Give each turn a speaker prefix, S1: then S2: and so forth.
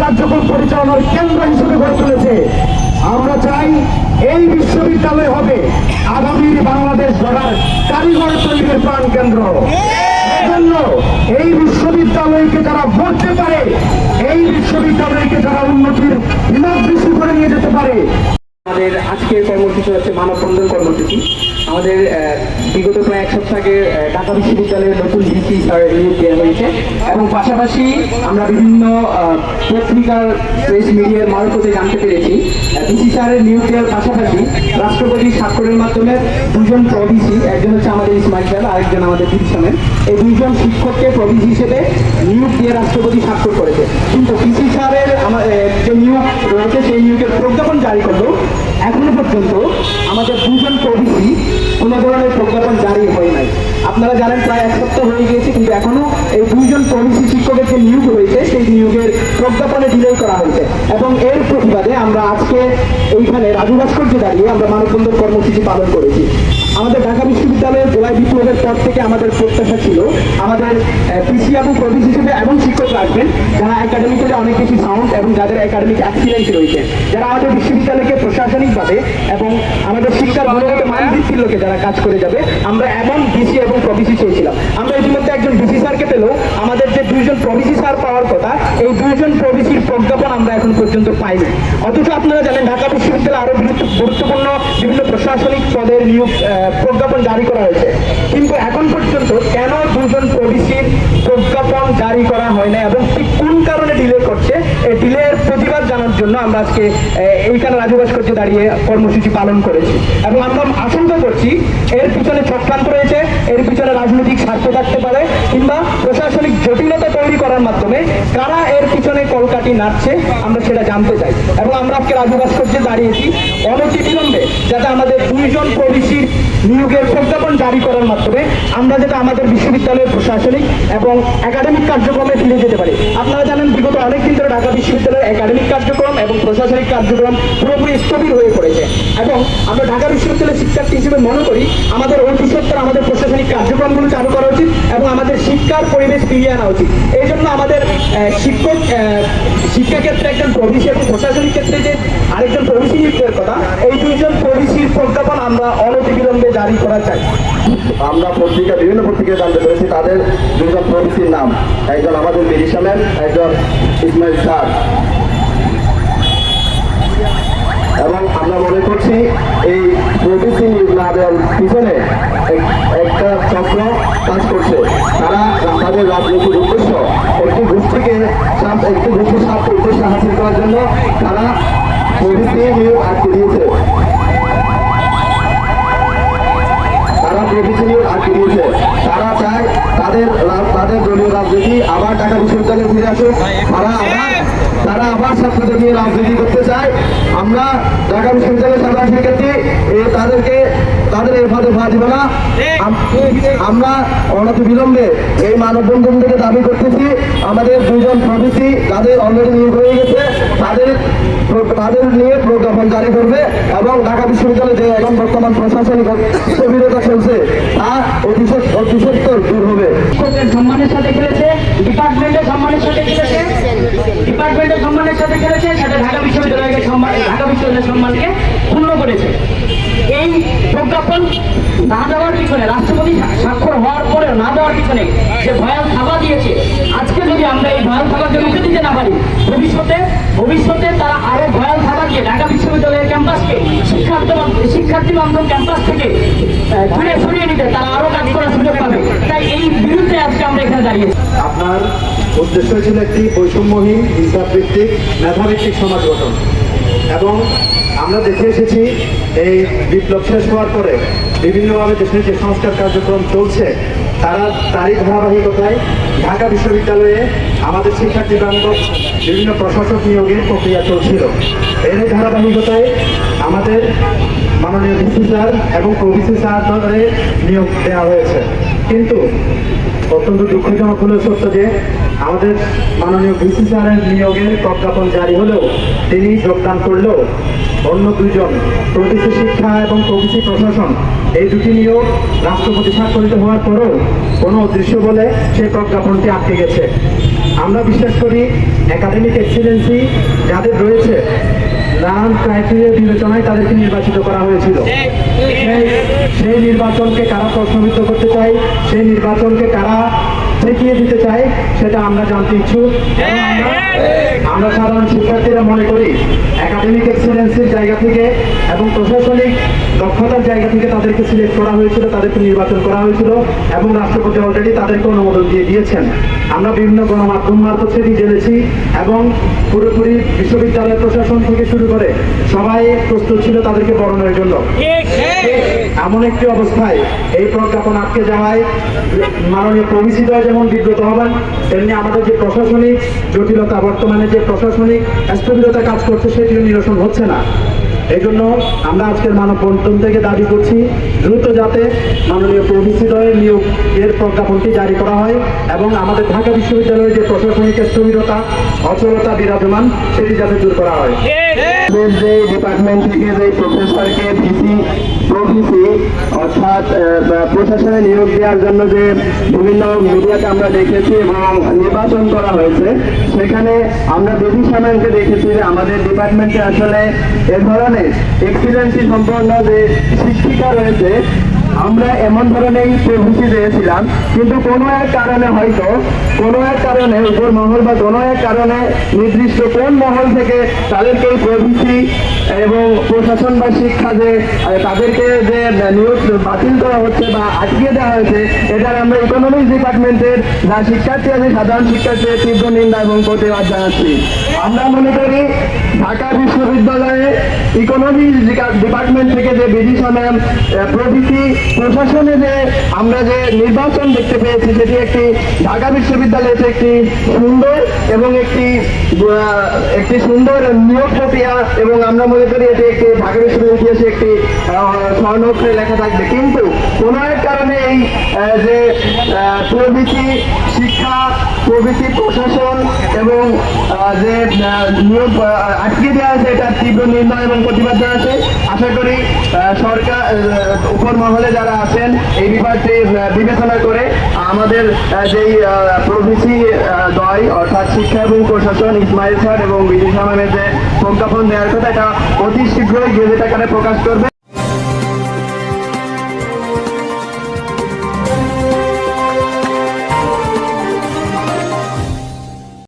S1: কার্যক্রম পরিচালনার কেন্দ্র হিসেবে গড়ে তুলেছে। আমরা চাই এই বিশ্ববিদ্যালয় হবে আগামীর বাংলাদেশ গড়ার কারিগর তৈরির প্রাণ কেন্দ্র এই বিশ্ববিদ্যালয়কে যারা গড়তে পারে এই বিশ্ববিদ্যালয়কে যারা উন্নতির বিনোদ দৃষ্টি করে নিয়ে যেতে পারে
S2: আমাদের আজকের কর্মসূচি হচ্ছে মানববন্ধন কর্মসূচি। আমাদের বিগত প্রায় এক সপ্তাহ আগে ঢাকা বিশ্ববিদ্যালয়ের নতুন ভিসি স্যারের নিয়োগ দেওয়া হয়েছে এবং পাশাপাশি আমরা বিভিন্ন পত্রিকার, প্রেস মিডিয়ার মারফতে জানতে পেরেছি। ভিসি স্যারের নিয়োগ দেওয়ার পাশাপাশি রাষ্ট্রপতি স্বাক্ষরের মাধ্যমে দুজন প্রভিসি, একজন হচ্ছে আমাদের ইসমাইল সাহেব আরেকজন আমাদের ডিভিশনের এই দুইজন শিক্ষককে প্রভিসি হিসেবে নিয়োগ দিয়ে রাষ্ট্রপতি স্বাক্ষর করেছে। কিন্তু ভিসি স্যারের আমার যে নিয়োগ রয়েছে, সেই নিয়োগের প্রজ্ঞাপন জারি এখনও পর্যন্ত আমাদের দুজন প্রভৃতি কোনো ধরনের প্রজ্ঞাপন জারি হয় নাই। আপনারা জানেন প্রায় এক সপ্তাহ হয়ে গিয়েছে, কিন্তু এখনও এই দুইজন প্রভিসি শিক্ষকের যে নিয়োগ হয়েছে, সেই নিয়োগের প্রজ্ঞাপনে ডিলে করা হয়েছে। এবং এর প্রতিবাদে আমরা আজকে এইখানে রাজু ভাস্কর্যে দাঁড়িয়ে আমরা মানববন্ধন কর্মসূচি পালন করেছি। আমাদের ঢাকা বিশ্ববিদ্যালয়ের জেলা বিপ্লবের পর থেকে আমাদের প্রত্যাশা ছিল আমাদের পিসি এবং প্রভিস হিসেবে এমন শিক্ষক রাখবেন যারা একাডেমিক্যালি অনেক বেশি সাউন্ড এবং যাদের একাডেমিক এক্সিলেন্স রয়েছে। যারা আমাদের বিশ্ববিদ্যালয়কে প্রশাসনিকভাবে এবং আমাদের শিক্ষার গুণগত মান বৃদ্ধির লোকে যারা কাজ করে যাবে, আমরা এমন ডিসি এবং প্রভিসি চেয়েছিলাম। আমরা ইতিমধ্যে একজন ডিসি স্যারকে পেলেও আমাদের যে দুইজন প্রভিসি স্যার পাওয়ার কথা, এই দুইজন প্রভিসির প্রজ্ঞাপন আমরা এখন পর্যন্ত পাইনি। অথচ আপনারা জানেন ঢাকা বিশ্ববিদ্যালয় আরও গুরুত্ব- গুরুত্বপূর্ণ প্রশাসনিক পদের নিয়োগ প্রজ্ঞাপন জারি করা হয়েছে। কিন্তু এখন পর্যন্ত কেন দুজন পলিসির প্রজ্ঞাপন জারি করা হয় না এবং ঠিক কোন কারণে ডিলে করছে? এই ডিলের জানার জন্য আমরা আজকে এইখানে রাজু ভাস্কর্যে দাঁড়িয়ে কর্মসূচি পালন করেছি। এবং আমরা আশঙ্কা করছি, এর পিছনে চক্রান্ত রয়েছে, এর পিছনে রাজনৈতিক স্বার্থ থাকতে পারে, কিংবা প্রশাসনিক জটিলতা তৈরি করার মাধ্যমে কারা এর পিছনে কলকাটি নাচছে আমরা সেটা জানতে চাই। এবং আমরা আজকে রাজু ভাস্কর্যে দাঁড়িয়েছি অনতি বিলম্বে যাতে আমাদের দুইজন প্রবিশির নিয়োগের প্রজ্ঞাপন জারি করার মাধ্যমে আমরা যাতে আমাদের বিশ্ববিদ্যালয়ের প্রশাসনিক এবং একাডেমিক কার্যক্রমে ফিরে যেতে পারি। আপনারা জানেন বিগত অনেকদিন ধরে ঢাকা বিশ্ববিদ্যালয়ের একাডেমিক কার্যক্রম এবং প্রশাসনিক কার্যক্রম পুরোপুরি স্থবির হয়ে পড়েছে। এবং আমরা ঢাকা বিশ্ববিদ্যালয়ের শিক্ষার্থী হিসেবে মনে করি আমাদের অতি আমাদের প্রশাসনিক কার্যক্রমগুলো চালু করা উচিত এবং আমাদের শিক্ষার পরিবেশ ফিরিয়ে আনা উচিত। এই জন্য আমাদের শিক্ষক আহ, শিক্ষা ক্ষেত্রে একজন প্রবিশি এবং প্রশাসনিক ক্ষেত্রে যে আরেকজন প্রবিশি নিয়োগের কথা এই দুইজন প্রবিশির প্রজ্ঞাপন আমরা অনতিবিলম্বে জারি করা চাই।
S3: আমরা পত্রিকা বিভিন্ন পত্রিকায় জানতে পেরেছি তাদের দুজন প্রভিসির নাম। একজন আমাদের মেডিসামের একজন ইসমাইল স্যার। এবং আমরা মনে করছি এই নিয়োগ না পিছনে একটা চক্র কাজ করছে। তারা তাদের রাজনৈতিক উদ্দেশ্য, একটি গোষ্ঠীকে একটি গোষ্ঠীর স্বার্থ উদ্দেশ্য হাসিল করার জন্য তারা প্রভিসি নিয়োগ আটকে দিয়েছে। তারা প্রভৃতি নিয়োগ আটকে দিয়েছে। তারা চায় তাদের তাদের দলীয় রাজনীতি আবার ঢাকা বিশ্ববিদ্যালয়ে ফিরে আসুক। তারা আবার তারা আবার ছাত্রদের নিয়ে রাজনীতি করতে চায়। আমরা ঢাকা বিশ্ববিদ্যালয়ের সাধারণ শিক্ষার্থী তাদেরকে, তাদের এই ফাঁদে পা দিব না। আমরা অনতি বিলম্বে এই মানববন্ধন থেকে দাবি করতেছি, আমাদের দুজন প্রভৃতি তাদের অলরেডি নিয়োগ হয়ে গেছে, তাদের তাদের নিয়ে প্রজ্ঞাপন জারি করবে এবং ঢাকা বিশ্ববিদ্যালয়ে যে এখন বর্তমান প্রশাসনিক স্থবিরতা চলছে, তা অতি সত- অতি সত্তর দূর হবে।
S2: সম্মানের সাথে খেলেছে ডিপার্টমেন্টের সম্মানের সাথে খেলেছে। সাথে খেলেছে সাথে ঢাকা বিশ্ববিদ্যালয়কে সম্মান ঢাকা বিশ্ববিদ্যালয়ের সম্মানকে পূর্ণ করেছে। এই প্রজ্ঞাপন না দেওয়ার পিছনে, রাষ্ট্রপতি স্বাক্ষর হওয়ার পরেও না দেওয়ার পিছনে যে ভয়াল থাবা দিয়েছে, আজকে যদি আমরা এই ভয়াল থাবাকে রুখে দিতে না পারি, ভবিষ্যতে ভবিষ্যতে তারা আরও ভয়াল থাবা দিয়ে ঢাকা বিশ্ববিদ্যালয়ের ক্যাম্পাসকে, শিক্ষার্থী শিক্ষার্থী বান্ধব ক্যাম্পাস থেকে দূরে সরিয়ে নিতে তারা আরও কাজ করার সুযোগ পাবে। তাই এই বিরুদ্ধে আজকে আমরা এখানে দাঁড়িয়েছি।
S3: আপনার উদ্দেশ্য ছিল একটি বৈষম্যহীন হিংসাভিত্তিক মেধাভিত্তিক সমাজ গঠন। এবং আমরা দেখে এসেছি এই বিপ্লব শেষ হওয়ার পরে বিভিন্নভাবে দেশের যে সংস্কার কার্যক্রম চলছে, তারা তারই ধারাবাহিকতায় ঢাকা বিশ্ববিদ্যালয়ে আমাদের শিক্ষার্থী বান্ধব বিভিন্ন প্রশাসক নিয়োগের প্রক্রিয়া চলছিল। এর ধারাবাহিকতায় আমাদের মাননীয় ডিসি স্যার এবং প্রভিসি স্যার নিয়োগ দেওয়া হয়েছে। কিন্তু অত্যন্ত দুঃখজনক হলেও সত্য যে আমাদের মাননীয় ভিসি স্যারের নিয়োগের প্রজ্ঞাপন জারি হলেও তিনি যোগদান করলেও অন্য দুজন প্রতিটি শিক্ষা এবং প্রতিটি প্রশাসন এই দুটি নিয়োগ রাষ্ট্রপতি স্বাক্ষরিত হওয়ার পরেও কোনো অদৃশ্য বলে সেই প্রজ্ঞাপনটি আটকে গেছে। আমরা বিশ্বাস করি একাডেমিক এক্সিলেন্সি যাদের রয়েছে, নানান ক্রাইটেরিয়া বিবেচনায় তাদেরকে নির্বাচিত করা হয়েছিল। সেই- নির্বাচনকে কারা প্রশ্নবিদ্ধ করতে চাই সেই নির্বাচনকে কারা ঠেকিয়ে দিতে চাই সেটা আমরা জানতে ইচ্ছুক। আমরা সাধারণ শিক্ষার্থীরা মনে করি একাডেমিক এক্সিলেন্সির জায়গা থেকে এবং প্রশাসনিক দক্ষতার জায়গা থেকে তাদেরকে সিলেক্ট করা হয়েছিল তাদেরকে নির্বাচন করা হয়েছিল এবং রাষ্ট্রপতি অলরেডি তাদেরকে অনুমোদন দিয়ে দিয়েছেন। আমরা বিভিন্ন গণমাধ্যম মারফত সেটি জেনেছি এবং পুরোপুরি বিশ্ববিদ্যালয় প্রশাসন থেকে শুরু করে সবাই প্রস্তুত ছিল তাদেরকে বরণের জন্য। এমন একটি অবস্থায় এই প্রজ্ঞাপন আটকে যাওয়ায় মাননীয় প্রবিসিদয় যেমন বিব্রত হবেন, তেমনি আমাদের যে প্রশাসনিক জটিলতা, বর্তমানে যে প্রশাসনিক স্থবিরতা কাজ করছে সেটিও নিরসন হচ্ছে না। এই জন্য আমরা আজকের মানব বন্টন থেকে দাবি করছি, দ্রুত যাতে মাননীয় প্রবিসিদয়ের নিয়োগের প্রজ্ঞাপনটি জারি করা হয় এবং আমাদের ঢাকা বিশ্ববিদ্যালয়ের যে প্রশাসনিক স্থবিরতা, অচলতা বিরাজমান, সেটি যাতে দূর করা হয়।
S1: যে ডিপার্টমেন্ট থেকে যে প্রফেসরকে ভিসি প্রভিসি অর্থাৎ প্রশাসনে নিয়োগ দেওয়ার জন্য যে বিভিন্ন মিডিয়াতে আমরা দেখেছি এবং নির্বাচন করা হয়েছে, সেখানে আমরা বেবি সামানকে দেখেছি যে আমাদের ডিপার্টমেন্টে আসলে এ ধরনের এক্সিলেন্সি সম্পন্ন যে শিক্ষিকা রয়েছে আমরা এমন ধরনের প্রভৃতি দিয়েছিলাম, কিন্তু কোনো এক কারণে হয়তো, কোনো এক কারণে উপর মহল বা কোনো এক কারণে নির্দিষ্ট কোন মহল থেকে তাদেরকে প্রভৃতি এবং প্রশাসন বা শিক্ষা যে তাদেরকে যে নিয়োগ বাতিল করা হচ্ছে বা আটকে দেওয়া হয়েছে, এটার আমরা ইকোনমিক্স ডিপার্টমেন্টের যা শিক্ষার্থী আছে, সাধারণ শিক্ষার্থীদের তীব্র নিন্দা এবং প্রতিবাদ জানাচ্ছি। আমরা মনে করি ঢাকা বিশ্ববিদ্যালয়ে ইকোনমিক্স ডিপার্টমেন্ট থেকে যে ম্যাম প্রভৃতি প্রশাসনে যে আমরা যে নির্বাচন দেখতে পেয়েছি সেটি একটি ঢাকা বিশ্ববিদ্যালয়েতে একটি সুন্দর এবং একটি একটি সুন্দর নিয়োগ প্রক্রিয়া এবং আমরা মনে করি এটি একটি ঢাকা বিশ্ববিদ্যালয়ের ইতিহাসে একটি আহ, স্বর্ণ অক্ষরে লেখা থাকবে। কিন্তু কোনো এক কারণে এই যে প্রভৃতি শিক্ষা প্রভৃতি প্রশাসন এবং যে নিয়োগ আটকে দেওয়া আছে এটা তীব্র নির্ণয় এবং প্রতিবাদ জানাচ্ছে। আশা করি সরকার উপর মহলে যারা আছেন এই আহ, বিবেচনা করে আমাদের যেই প্রভৃতি দয় অর্থাৎ শিক্ষা এবং প্রশাসন ইসমাইল স্যার এবং বিদিশা ম্যামের যে প্রজ্ঞাপন দেওয়ার কথা এটা অতি শীঘ্রই গেজেট আকারে প্রকাশ করবে।